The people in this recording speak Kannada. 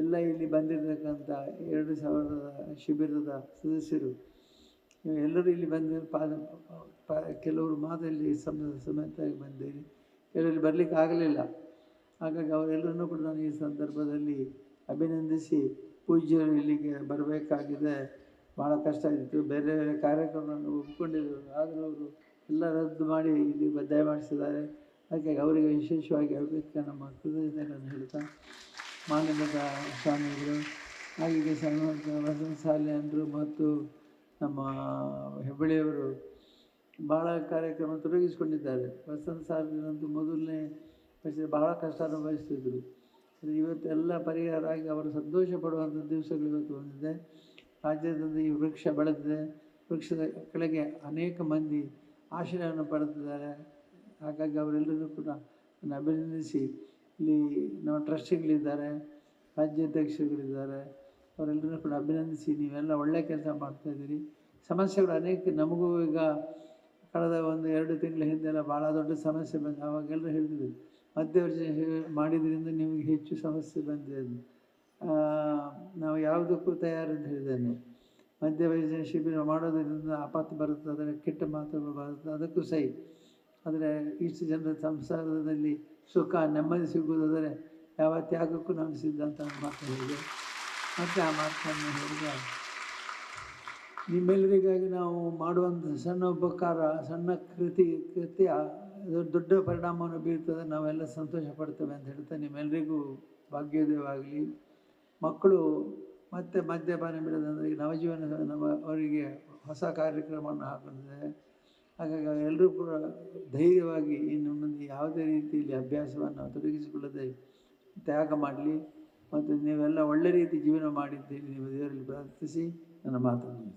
ಎಲ್ಲ ಇಲ್ಲಿ ಬಂದಿರತಕ್ಕಂಥ ಎರಡು ಸಾವಿರದ ಶಿಬಿರದ ಸದಸ್ಯರು, ಎಲ್ಲರೂ ಇಲ್ಲಿ ಬಂದ ಪಾದ ಕೆಲವರು ಮಾತ್ರ ಇಲ್ಲಿ ಸಮ ಸಮೇತವಾಗಿ ಬಂದಿರಿ ಕೆಲವರು ಬರಲಿಕ್ಕೆ ಆಗಲಿಲ್ಲ. ಹಾಗಾಗಿ ಅವರೆಲ್ಲರನ್ನೂ ಕೂಡ ನಾನು ಈ ಸಂದರ್ಭದಲ್ಲಿ ಅಭಿನಂದಿಸಿ ಪೂಜ್ಯರು ಇಲ್ಲಿಗೆ ಬರಬೇಕಾಗಿದೆ. ಭಾಳ ಕಷ್ಟ ಆಗಿತ್ತು ಬೇರೆ ಬೇರೆ ಕಾರ್ಯಕ್ರಮವನ್ನು ಒಪ್ಕೊಂಡಿದ್ದರು ಆದರೂ ಅವರು ಎಲ್ಲ ರದ್ದು ಮಾಡಿ ಇಲ್ಲಿ ಬದ್ದಾಯ ಮಾಡಿಸಿದ್ದಾರೆ ಹಾಗಾಗಿ ಅವರಿಗೆ ವಿಶೇಷವಾಗಿ ಹೇಳಬೇಕು ನಮ್ಮ ಕೃತಜ್ಞತೆಗಳನ್ನು ಹೇಳ್ತಾ ಮಾನ್ಯದ ಸ್ವಾಮಿಗಳು ಹಾಗೆ ಸಣ್ಣ ವಸಂತ ಸಾಲಿಯಂದರು ಮತ್ತು ನಮ್ಮ ಹೆಬ್ಬಳ್ಳಿಯವರು ಭಾಳ ಕಾರ್ಯಕ್ರಮ ತೊಡಗಿಸಿಕೊಂಡಿದ್ದಾರೆ. ವಸಂತ ಸಾಲಿನಂತೂ ಮೊದಲನೇ ವರ್ಷ ಭಾಳ ಕಷ್ಟ ಅನುಭವಿಸ್ತಿದ್ರು. ಇವತ್ತೆಲ್ಲ ಪರಿಹಾರ ಆಗಿ ಅವರು ಸಂತೋಷ ಪಡುವಂಥ ದಿವಸಗಳು ಇವತ್ತು ಬಂದಿದೆ. ರಾಜ್ಯದಲ್ಲಿ ಈ ವೃಕ್ಷ ಬೆಳೆದಿದೆ. ವೃಕ್ಷದ ಕೆಳಗೆ ಅನೇಕ ಮಂದಿ ಆಶ್ರಯವನ್ನು ಪಡೆದಿದ್ದಾರೆ. ಹಾಗಾಗಿ ಅವರೆಲ್ಲರೂ ಕೂಡ ಅಭಿನಂದಿಸಿ ಇಲ್ಲಿ ನಮ್ಮ ಟ್ರಸ್ಟಿಗಳಿದ್ದಾರೆ ರಾಜ್ಯಾಧ್ಯಕ್ಷರುಗಳಿದ್ದಾರೆ ಅವರೆಲ್ಲರೂ ಕೂಡ ಅಭಿನಂದಿಸಿ ನೀವೆಲ್ಲ ಒಳ್ಳೆಯ ಕೆಲಸ ಮಾಡ್ತಾಯಿದ್ದೀರಿ ಸಮಸ್ಯೆಗಳು ಅನೇಕ, ನಮಗೂ ಈಗ ಕಳೆದ ಒಂದು ಎರಡು ತಿಂಗಳ ಹಿಂದೆಲ್ಲ ಭಾಳ ದೊಡ್ಡ ಸಮಸ್ಯೆ ಬಂದು ಅವಾಗೆಲ್ಲರೂ ಹೇಳಿದ್ರು ಮಧ್ಯವರ್ಜಿ ಮಾಡಿದ್ರಿಂದ ನಿಮಗೆ ಹೆಚ್ಚು ಸಮಸ್ಯೆ ಬಂದಿದೆ ಅಂತ. ನಾವು ಯಾವುದಕ್ಕೂ ತಯಾರಂತ ಹೇಳಿದ್ದೇನೆ. ಮಧ್ಯವರ್ಜನೆ ಶಿಬಿರ ಮಾಡೋದರಿಂದ ಆಪತ್ತು ಬರುತ್ತೆ ಅದರ ಕೆಟ್ಟ ಮಾತುಗಳು ಬರುತ್ತೆ ಅದಕ್ಕೂ ಸಹಿ. ಆದರೆ ಇಷ್ಟು ಜನರ ಸಂಸಾರದಲ್ಲಿ ಸುಖ, ನೆಮ್ಮದಿ ಸಿಗುವುದಾದರೆ ಯಾವ ತ್ಯಾಗಕ್ಕೂ ನಾನು ಸಿದ್ಧ ಅಂತ ನಾನು ಮಾತು ಹೇಳಿದೆ ಮತ್ತು ಆ ಮಾತನ್ನು ಹೇಳಿದ. ನಿಮ್ಮೆಲ್ಲರಿಗಾಗಿ ನಾವು ಮಾಡುವಂಥ ಸಣ್ಣ ಉಪಕಾರ, ಸಣ್ಣ ಕೃತಿ ಕೃತಿ ದೊಡ್ಡ ಪರಿಣಾಮವನ್ನು ಬೀರ್ತದೆ ನಾವೆಲ್ಲ ಸಂತೋಷ ಪಡ್ತೇವೆ ಅಂತ ಹೇಳ್ತಾ ನಿಮ್ಮೆಲ್ಲರಿಗೂ ಭಾಗ್ಯೋದಯವಾಗಲಿ ಮಕ್ಕಳು ಮತ್ತೆ ಮದ್ಯಪಾನ ಬಿಡೋದಂದರೆ ನವಜೀವನ ನಮ್ಮ ಅವರಿಗೆ ಹೊಸ ಕಾರ್ಯಕ್ರಮವನ್ನು ಹಾಕೊಂಡಿದೆ ಹಾಗಾಗಿ ಎಲ್ಲರೂ ಕೂಡ ಧೈರ್ಯವಾಗಿ ಇನ್ನು ಮುಂದೆ ಯಾವುದೇ ರೀತಿಯಲ್ಲಿ ಅಭ್ಯಾಸವನ್ನು ತೊಡಗಿಸಿಕೊಳ್ಳದೆ ತ್ಯಾಗ ಮಾಡಲಿ ಮತ್ತು ನೀವೆಲ್ಲ ಒಳ್ಳೆ ರೀತಿ ಜೀವನ ಮಾಡಿದ್ದೀರಿ ನಿಮ್ಮ ದೇವರಲ್ಲಿ ಪ್ರಾರ್ಥಿಸಿ ನನ್ನ ಮಾತನ್ನು.